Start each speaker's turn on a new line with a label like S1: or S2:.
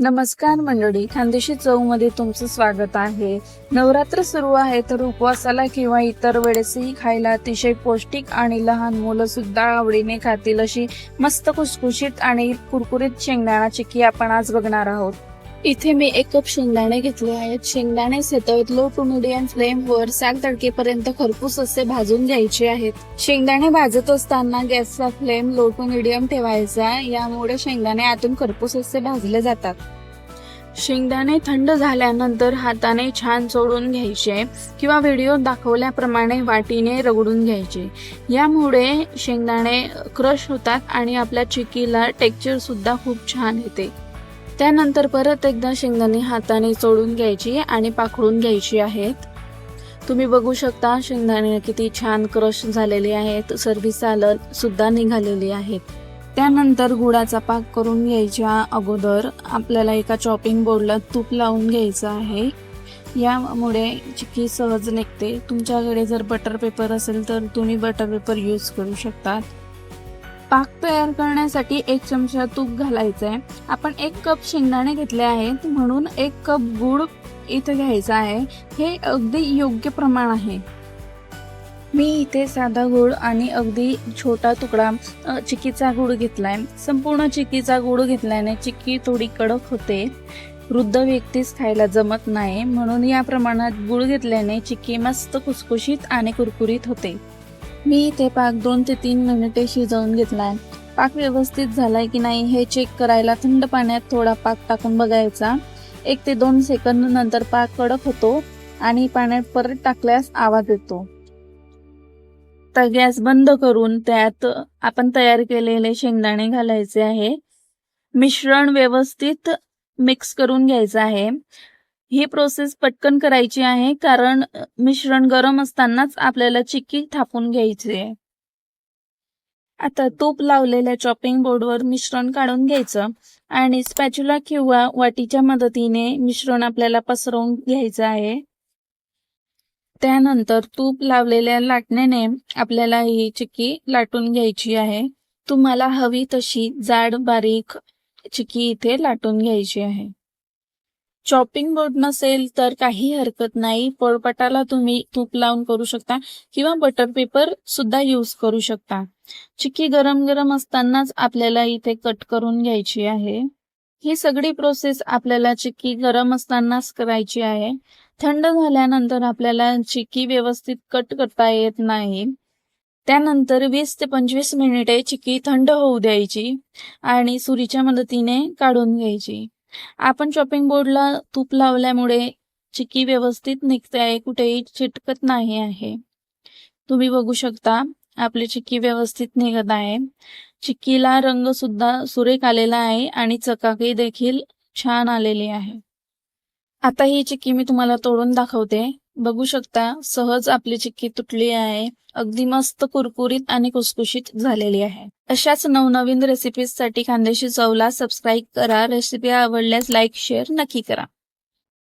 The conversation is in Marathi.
S1: नमस्कार मंडळी खानदेशी चवमध्ये तुमचं स्वागत आहे. नवरात्र सुरू आहे तर उपवासाला किंवा इतर वेळेसही खायला अतिशय पौष्टिक आणि लहान मुलं सुद्धा आवडीने खातील अशी मस्त खुसखुशीत आणि कुरकुरीत शेंगदाणा चिक्की आपण आज बघणार आहोत. इथे मी एक कप शेंगदाणे घेतले आहेत. शेंगदाणे सेटवत लो टू मिडियम फ्लेम वर साग तडकेपर्यंत खरपूस असे भाजून घ्यायचे आहेत. शेंगदाणे भाजत असताना गॅसचा फ्लेम लो टू मिडियम ठेवायचा. यामुळे शेंगदाणे आतून खरपूस असे भाजले जातात. शेंगदाणे थंड झाल्यानंतर हाताने छान चोळून घ्यायचे किंवा व्हिडिओ दाखवल्याप्रमाणे वाटीने रगडून घ्यायचे. यामुळे शेंगदाणे क्रश होतात आणि आपल्या चिकीला टेक्चर सुद्धा खूप छान येते. त्यानंतर परत एकदा शेंगदाणे हाताने चोळून घ्यायची आणि पाखडून घ्यायची आहेत. तुम्ही बघू शकता शेंगदाणे किती छान क्रश झालेले आहेत. सर्वी सालन सुद्धा निघालेली आहेत. त्यानंतर गुळाचा पाक करून घ्यायच्या अगोदर आपल्याला एका चॉपिंग बोर्डला तूप लावून घ्यायचं आहे. यामुळे चिक्की सहज निघते. तुमच्याकडे जर बटर पेपर असेल तर तुम्ही बटर पेपर यूज करू शकतात. पाक तयार करण्यासाठी एक चमचा तूप घालायचं आहे आपण एक कप शेंगदाणे घेतले आहेत म्हणून एक कप गुळ इथं घ्यायचा आहे. हे अगदी योग्य प्रमाण आहे. मी इथे साधा गुळ आणि अगदी छोटा तुकडा चिकीचा चिक्कीचा गुळ घेतलाय. संपूर्ण चिकीचा गुळ घेतल्याने चिक्की थोडी कडक होते. वृद्ध व्यक्तीच खायला जमत नाही म्हणून या प्रमाणात गुळ घेतल्याने चिक्की मस्त खुसखुशीत आणि कुरकुरीत होते. मी इथे पाक दोन ते तीन मिनिटे शिजवून घेतलाय. पाक व्यवस्थित झालाय की नाही हे चेक करायला थंड पाण्यात थोडा पाक टाकून बघायचा. एक ते दोन सेकंद नंतर पाक कडक होतो आणि पाण्यात परत टाकल्यास आवाज येतो. तर गॅस बंद करून त्यात आपण तयार केलेले शेंगदाणे घालायचे आहे. मिश्रण व्यवस्थित मिक्स करून घ्यायचं आहे. ही प्रोसेस पटकन करायची आहे कारण मिश्रण गरम असतानाच आपल्याला चिक्की थापून घ्यायची आहे. आता तूप लावलेल्या चॉपिंग बोर्डवर मिश्रण काढून घ्यायचं आणि स्पॅच्युला किंवा वाटीच्या मदतीने मिश्रण आपल्याला पसरवून घ्यायचं आहे. त्यानंतर तूप लावलेल्या लाटण्याने आपल्याला ही चिक्की लाटून घ्यायची आहे. तुम्हाला हवी तशी जाड बारीक चिक्की इथे लाटून घ्यायची आहे. चॉपिंग बोर्ड नसेल तर काही हरकत नाही. पोळपाटाला तुम्ही तूप लावून करू शकता किंवा बटर पेपर सुद्धा यूज करू शकता. चिक्की गरम गरम असतानाच आपल्याला इथे कट करून घ्यायची आहे. ही सगळी प्रोसेस आपल्याला चिक्की गरम असतानाच करायची आहे. थंड झाल्यानंतर आपल्याला चिक्की व्यवस्थित कट करता येत नाही. त्यानंतर वीस ते पंचवीस मिनिटे चिक्की थंड होऊ द्यायची आणि सुरीच्या मदतीने काढून घ्यायची. आपण चॉपिंग बोर्डला तूप लावल्यामुळे चिक्की व्यवस्थित निघते आहे कुठेही चिटकत नाही आहे. तुम्ही बघू शकता आपली चिक्की व्यवस्थित निघत आहे. चिक्कीला रंग सुद्धा सुरेख आलेला आहे आणि चकाकी देखील छान आलेली आहे. आता ही चिक्की मी तुम्हाला तोडून दाखवते. बघू शकता सहज आपली चिक्की तुटली आहे. अगदी मस्त कुरकुरीत आणि कुसकुशीत झालेली आहे. अशाच नवनवीन रेसिपीजसाठी खानदेशी चवला सबस्क्राईब करा. रेसिपी आवडल्यास लाईक शेअर नक्की करा.